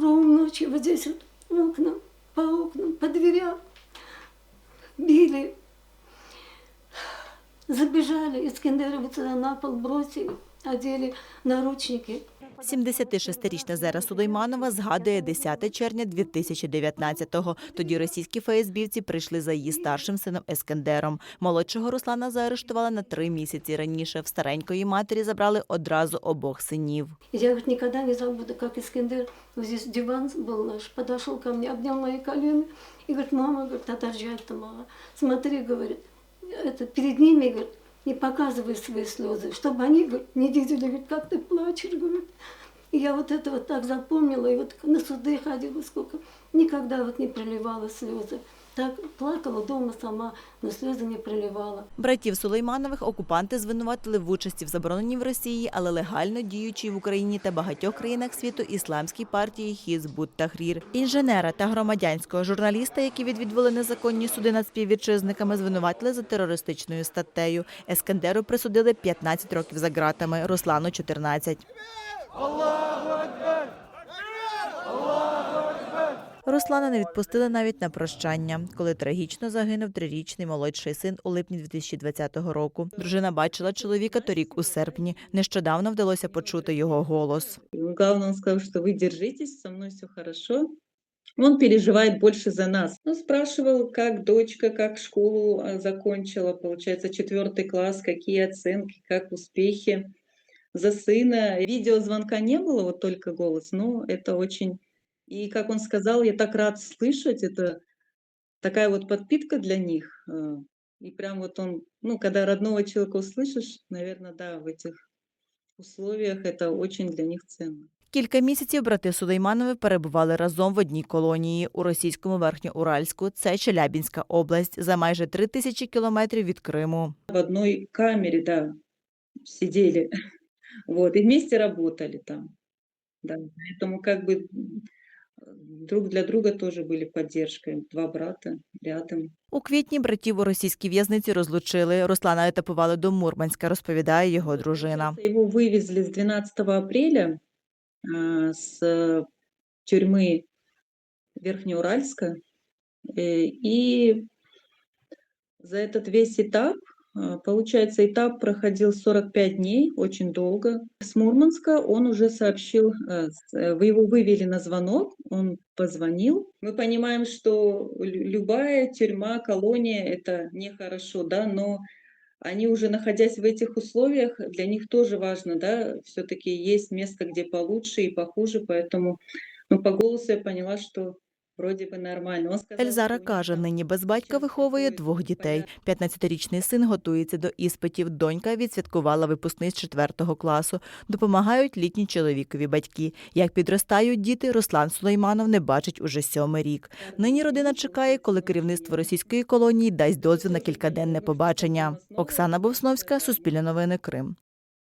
покровом ночи вот здесь вот окна, по окнам, по дверям били. Забежали, Искандера вот сюда на пол бросили, одели наручники. 76-річна Зера Сулейманова згадує 10 червня 2019-го. Тоді російські ФСБівці прийшли за її старшим сином Ескендером. Молодшого Руслана заарештували на три місяці раніше. В старенької матері забрали одразу обох синів. Я никогда не забуду, как Искандер, вот здесь диван был наш, подошел ко мне, обнял мои колени и говорит, мама, говорит, отожжать-то мало. Смотри, говорит, это перед ними, говорит, не показывай свои слезы, чтобы они не видели, говорит, как ты плачешь, говорит. И я вот это вот так запомнила, и вот на суды ходила сколько, никогда вот не проливала слезы. Так плакала дома сама, но слезы не проливала. Братів Сулейманових окупанти звинуватили в участі в забороненій в Росії, але легально діючій в Україні та багатьох країнах світу ісламській партії Хізбут Тахрір. Інженера та громадянського журналіста, які відвідували незаконні суди над співвітчизниками, звинуватили за терористичною статтею. Ескандеру присудили 15 років за ґратами, Руслану 14. Руслана не відпустили навіть на прощання, коли трагічно загинув трирічний молодший син у липні 2020 року. Дружина бачила чоловіка торік у серпні. Нещодавно вдалося почути його голос. Ну, Главное, он сказал, что вы держитесь, со мной все хорошо. Он переживает больше за нас. Он спрашивал, как дочка, как школу а, закончила, получается, четвертый класс, какие оценки, как успехи. За сына видеозвонка не было, вот только голос, но это очень... И, как он сказал, я так рад слышать, это такая вот подпитка для них. э, И прям вот он, ну, когда родного человека услышишь, наверное, да, в этих условиях это очень для них ценно. Кілька місяців брати Сулейманови перебували разом в одній колонії у російському Верхньоуральську. Це Челябінська область за майже три тисячі кілометрів від Криму. В одной камере, да, сидели. Вот, и вместе работали там. Да, поэтому как бы м, друг для друга тоже были поддержкой. Два брата рядом. У квітні братів у російській в'язниці розлучили. Руслана етапували до Мурманська, розповідає його дружина. Его вывезли с 12 апреля а, с э, тюрьмы Верхнеуральска. Э, И за этот весь этап, а, получается, этап проходил 45 дней, очень долго. С Мурманска он уже сообщил, э, э, вы его вывели на звонок, он позвонил. Мы понимаем, что лю- любая тюрьма, колония – это нехорошо, да, но они уже находясь в этих условиях, для них тоже важно, да, все-таки есть место, где получше и похуже, поэтому ну, по голосу я поняла, что вроде бы нормально. Ельзара каже, нині без батька виховує двох дітей. порядок. 15-річний син готується до іспитів. Донька відсвяткувала з 4 класу. Допомагають літні чоловікові батьки. Як підростають діти, Руслан Сулейманов не бачить уже сьомий рік. Нині родина чекає, коли керівництво російської колонії дасть дозвіл на кількаденне побачення. Оксана Бовсновська, Суспільне новини, Крим.